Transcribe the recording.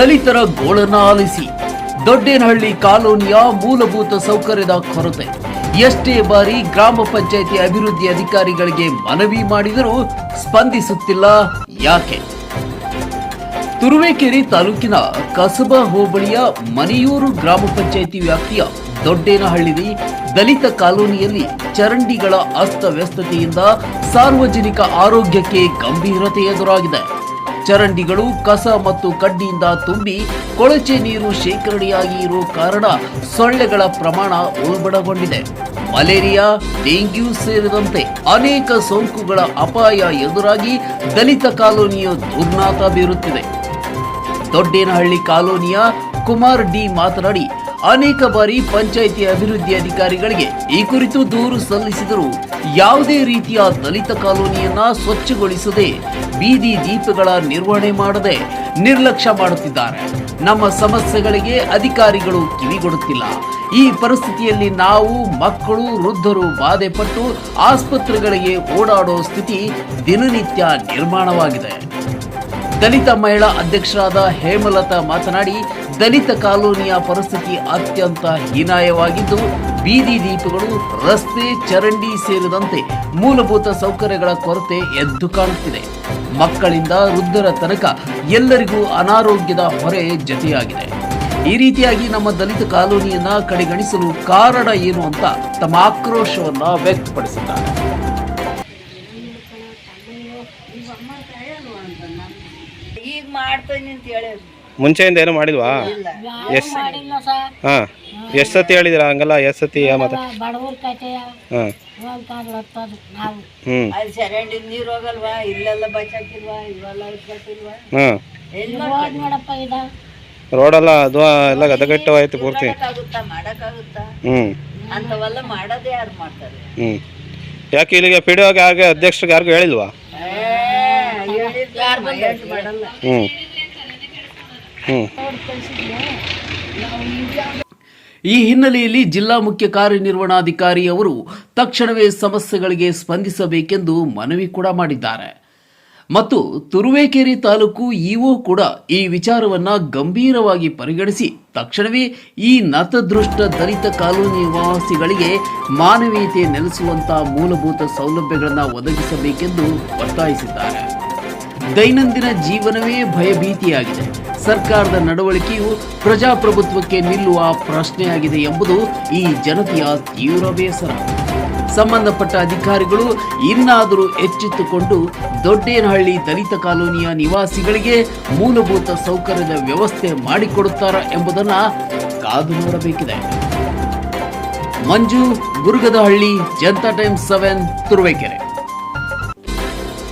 ದಲಿತರ ಗೋಳನ್ನ ಆಲಿಸಿ, ದೊಡ್ಡೇನಹಳ್ಳಿ ಕಾಲೋನಿಯ ಮೂಲಭೂತ ಸೌಕರ್ಯದ ಕೊರತೆ. ಎಷ್ಟೇ ಬಾರಿ ಗ್ರಾಮ ಪಂಚಾಯಿತಿ ಅಭಿವೃದ್ಧಿ ಅಧಿಕಾರಿಗಳಿಗೆ ಮನವಿ ಮಾಡಿದರೂ ಸ್ಪಂದಿಸುತ್ತಿಲ್ಲ. ಯಾಕೆ? ತುರುವೇಕೆರೆ ತಾಲೂಕಿನ ಕಸಬಾ ಹೋಬಳಿಯ ಮನೆಯೂರು ಗ್ರಾಮ ಪಂಚಾಯಿತಿ ವ್ಯಾಪ್ತಿಯ ದೊಡ್ಡೇನಹಳ್ಳಿ ದಲಿತ ಕಾಲೋನಿಯಲ್ಲಿ ಚರಂಡಿಗಳ ಅಸ್ತವ್ಯಸ್ತತೆಯಿಂದ ಸಾರ್ವಜನಿಕ ಆರೋಗ್ಯಕ್ಕೆ ಗಂಭೀರತೆ ಎದುರಾಗಿದೆ. ಚರಂಡಿಗಳು ಕಸ ಮತ್ತು ಕಡ್ಡಿಯಿಂದ ತುಂಬಿ ಕೊಳಚೆ ನೀರು ಶೇಖರಣೆಯಾಗಿ ಇರುವ ಕಾರಣ ಸೊಳ್ಳೆಗಳ ಪ್ರಮಾಣ ಉಲ್ಬಣಗೊಂಡಿದೆ. ಮಲೇರಿಯಾ, ಡೆಂಗ್ಯೂ ಸೇರಿದಂತೆ ಅನೇಕ ಸೋಂಕುಗಳ ಅಪಾಯ ಎದುರಾಗಿ ದಲಿತ ಕಾಲೋನಿಯ ದುರ್ನಾತ ಬೀರುತ್ತಿದೆ. ದೊಡ್ಡೇನಹಳ್ಳಿ ಕಾಲೋನಿಯ ಕುಮಾರ್ ಡಿ ಮಾತನಾಡಿ, ಅನೇಕ ಬಾರಿ ಪಂಚಾಯಿತಿ ಅಭಿವೃದ್ಧಿ ಅಧಿಕಾರಿಗಳಿಗೆ ಈ ಕುರಿತು ದೂರು ಸಲ್ಲಿಸಿದರೂ ಯಾವುದೇ ರೀತಿಯ ದಲಿತ ಕಾಲೋನಿಯನ್ನ ಸ್ವಚ್ಛಗೊಳಿಸದೆ ಬೀದಿ ದೀಪಗಳ ನಿರ್ವಹಣೆ ಮಾಡದೆ ನಿರ್ಲಕ್ಷ್ಯ ಮಾಡುತ್ತಿದ್ದಾರೆ. ನಮ್ಮ ಸಮಸ್ಯೆಗಳಿಗೆ ಅಧಿಕಾರಿಗಳು ಕಿವಿಗೊಡುತ್ತಿಲ್ಲ. ಈ ಪರಿಸ್ಥಿತಿಯಲ್ಲಿ ನಾವು ಮಕ್ಕಳು, ವೃದ್ಧರು ಬಾಧೆಪಟ್ಟು ಆಸ್ಪತ್ರೆಗಳಿಗೆ ಓಡಾಡೋ ಸ್ಥಿತಿ ದಿನನಿತ್ಯ ನಿರ್ಮಾಣವಾಗಿದೆ. ದಲಿತ ಮಹಿಳಾ ಅಧ್ಯಕ್ಷರಾದ ಹೇಮಲತಾ ಮಾತನಾಡಿ ದಲಿತ ಕಾಲೋನಿಯ ಪರಿಸ್ಥಿತಿ ಅತ್ಯಂತ ಹೀನಾಯವಾಗಿದ್ದು, ಬೀದಿ ದೀಪಗಳು, ರಸ್ತೆ, ಚರಂಡಿ ಸೇರಿದಂತೆ ಮೂಲಭೂತ ಸೌಕರ್ಯಗಳ ಕೊರತೆ ಎದ್ದು ಕಾಣುತ್ತಿದೆ. ಮಕ್ಕಳಿಂದ ವೃದ್ಧರ ತನಕ ಎಲ್ಲರಿಗೂ ಅನಾರೋಗ್ಯದ ಹೊರೆ ಜತೆಯಾಗಿದೆ. ಈ ರೀತಿಯಾಗಿ ನಮ್ಮ ದಲಿತ ಕಾಲೋನಿಯನ್ನ ಕಡೆಗಣಿಸಲು ಕಾರಣ ಏನು ಅಂತ ತಮ್ಮ ಆಕ್ರೋಶವನ್ನ ವ್ಯಕ್ತಪಡಿಸಿದ್ದಾರೆ. ಈಗ ಮುಂಚೆಯಿಂದ ಏನು ಮಾಡಿಲ್ವಾ? ಎಸ್. ಮಾಡಿಲ್ಲ ಸರ್. ಹಾಂ. ಎಷ್ಟು ಸತಿ ಹೇಳಿದಿರ ಹಂಗಲ್ಲ ಎಷ್ಟು ಸತಿ ಮತ್ತೆ ಹಾಂ. ಹ್ಞೂ ರೋಡೆಲ್ಲ ಅದು ಎಲ್ಲ ಗದಗಟ್ಟವಾಯ್ತು ಪೂರ್ತಿ. ಹ್ಞೂ ಅಂಥವೆಲ್ಲ ಮಾಡೋದೇ ಯಾರು ಮಾಡ್ತಾರೆ? ಹ್ಞೂ ಯಾಕೆ ಇಲ್ಲಿಗೆ ಪಿ ಡಿ ಒಗೆ ಹಾಗೆ ಅಧ್ಯಕ್ಷರಿಗೆ ಯಾರಿಗೂ ಹೇಳಿಲ್ವಾ ಯಾರು ಮಾಡಲ್ಲ ಹ್ಞೂ ಹ್ಞೂ ಈ ಹಿನ್ನೆಲೆಯಲ್ಲಿ ಜಿಲ್ಲಾ ಮುಖ್ಯ ಕಾರ್ಯನಿರ್ವಹಣಾಧಿಕಾರಿ ಅವರು ತಕ್ಷಣವೇ ಸಮಸ್ಯೆಗಳಿಗೆ ಸ್ಪಂದಿಸಬೇಕೆಂದು ಮನವಿ ಕೂಡ ಮಾಡಿದ್ದಾರೆ. ಮತ್ತು ತುರುವೇಕೆರೆ ತಾಲೂಕು ಇಒ ಕೂಡ ಈ ವಿಚಾರವನ್ನ ಗಂಭೀರವಾಗಿ ಪರಿಗಣಿಸಿ ತಕ್ಷಣವೇ ಈ ನತದೃಷ್ಟ ದಲಿತ ಕಾಲೋನಿ ನಿವಾಸಿಗಳಿಗೆ ಮಾನವೀಯತೆ ನೆಲೆಸುವಂತಹ ಮೂಲಭೂತ ಸೌಲಭ್ಯಗಳನ್ನು ಒದಗಿಸಬೇಕೆಂದು ಒತ್ತಾಯಿಸಿದ್ದಾರೆ. ದೈನಂದಿನ ಜೀವನವೇ ಭಯಭೀತಿಯಾಗಿದೆ. ಸರ್ಕಾರದ ನಡವಳಿಕೆಯು ಪ್ರಜಾಪ್ರಭುತ್ವಕ್ಕೆ ನಿಲ್ಲುವ ಪ್ರಶ್ನೆಯಾಗಿದೆ ಎಂಬುದು ಈ ಜನತೆಯ ತೀವ್ರ ಬೇಸರ. ಸಂಬಂಧಪಟ್ಟ ಅಧಿಕಾರಿಗಳು ಇನ್ನಾದರೂ ಎಚ್ಚೆತ್ತುಕೊಂಡು ದೊಡ್ಡೇನಹಳ್ಳಿ ದಲಿತ ಕಾಲೋನಿಯ ನಿವಾಸಿಗಳಿಗೆ ಮೂಲಭೂತ ಸೌಕರ್ಯದ ವ್ಯವಸ್ಥೆ ಮಾಡಿಕೊಡುತ್ತಾರ ಎಂಬುದನ್ನು ಕಾದು ನೋಡಬೇಕಿದೆ. Manju, Gurugadahalli, Janata Times seven, Turuvekere.